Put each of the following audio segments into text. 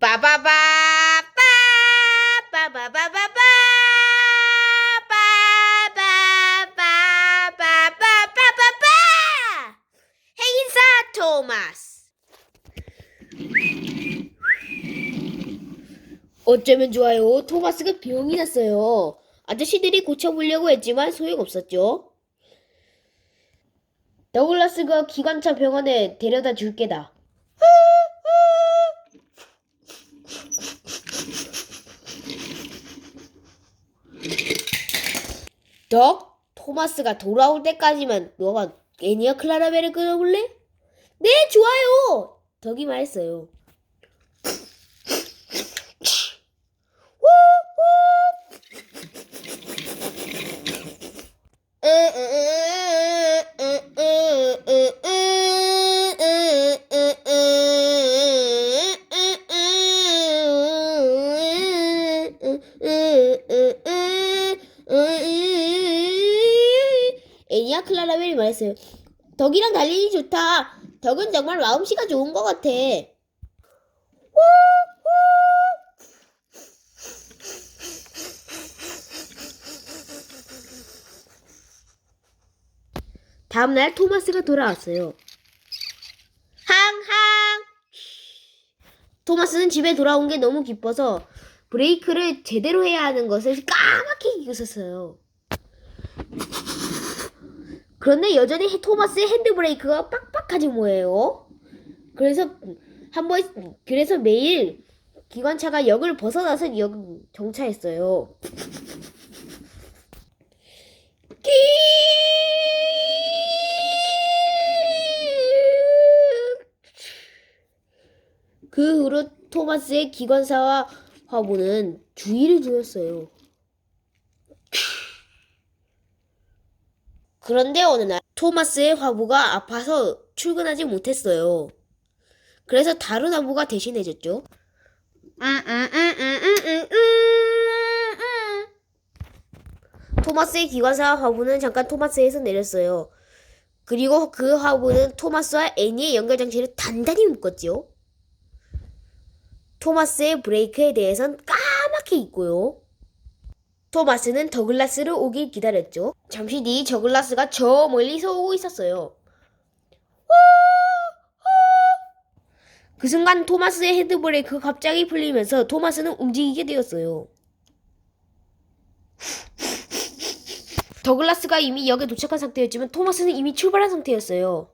빠바바 빠바바바바 빠바바바바바바바바 행인사 토마스 어쩌면 좋아요. 토마스가 병이 났어요. 아저씨들이 고쳐보려고 했지만 소용없었죠. 더글라스가 기관차 병원에 데려다 줄 게다. 덕, 토마스가 돌아올 때까지만 너가 애니와 클라라벨을 끊어볼래? 네, 좋아요. 덕이 말했어요. 애니야 클라라벨이 말했어요. 덕이랑 달리기 좋다. 덕은 정말 마음씨가 좋은 것 같아. 다음날 토마스가 돌아왔어요. 항항! 토마스는 집에 돌아온 게 너무 기뻐서 브레이크를 제대로 해야 하는 것을 까맣게 잊었어요. 그런데 여전히 토마스의 핸드브레이크가 빡빡하지 뭐예요. 그래서 한 번 그래서 매일 기관차가 역을 벗어나서 역 정차했어요. 그 후로 토마스의 기관사와 화보는 주의를 주었어요. 그런데 어느 날 토마스의 화보가 아파서 출근하지 못했어요. 그래서 다른 화보가 대신해줬죠. 토마스의 기관사 화보는 잠깐 토마스에서 내렸어요. 그리고 그 화보는 토마스와 애니의 연결 장치를 단단히 묶었죠. 토마스의 브레이크에 대해선 까맣게 잊고요. 토마스는 더글라스를 오길 기다렸죠. 잠시 뒤 더글라스가 저 멀리서 오고 있었어요. 그 순간 토마스의 헤드브레이크가 갑자기 풀리면서 토마스는 움직이게 되었어요. 더글라스가 이미 역에 도착한 상태였지만 토마스는 이미 출발한 상태였어요.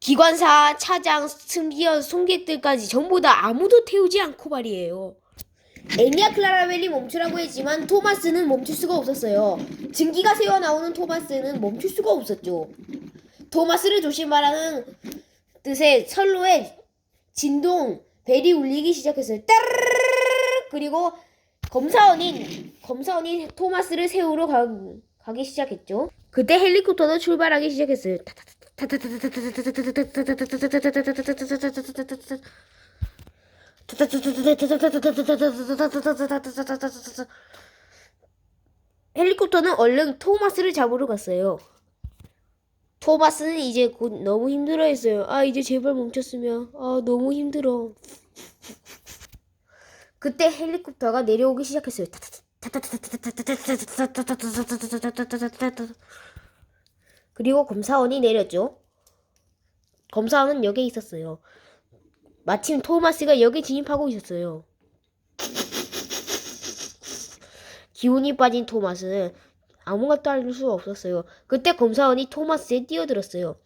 기관사, 차장, 승기원, 송객들까지 전부 다 아무도 태우지 않고 말이에요. 애니아 클라라벨이 멈추라고 했지만 토마스는 멈출 수가 없었어요. 증기가 새어 나오는 토마스는 멈출 수가 없었죠. 토마스를 조심하라는 뜻의 선로에 진동 벨이 울리기 시작했어요. 따르르르르 그리고 검사원이 검사원이 토마스를 세우러 가, 가기 시작했죠. 그때 헬리콥터도 출발하기 시작했어요. 헬리콥터는 얼른 토마스를 잡으러 갔어요. 토마스는 이제 곧 너무 힘들어했어요. 아 이제 제발 멈췄으면 아 너무 힘들어. 그때 헬리콥터가 내려오기 시작했어요. 그리고 검사원이 내렸죠. 검사원은 역에 있었어요. 마침 토마스가 역에 진입하고 있었어요. 기운이 빠진 토마스는 아무것도 할 수 없었어요. 그때 검사원이 토마스에 뛰어들었어요.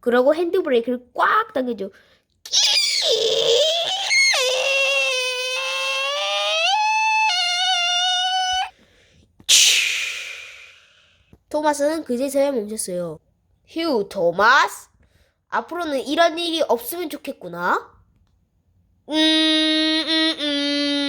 그러고 핸드브레이크를 꽉 당겨줘. 토마스는 그제서야 멈췄어요. 휴, 토마스? 앞으로는 이런 일이 없으면 좋겠구나. 음, 음, 음.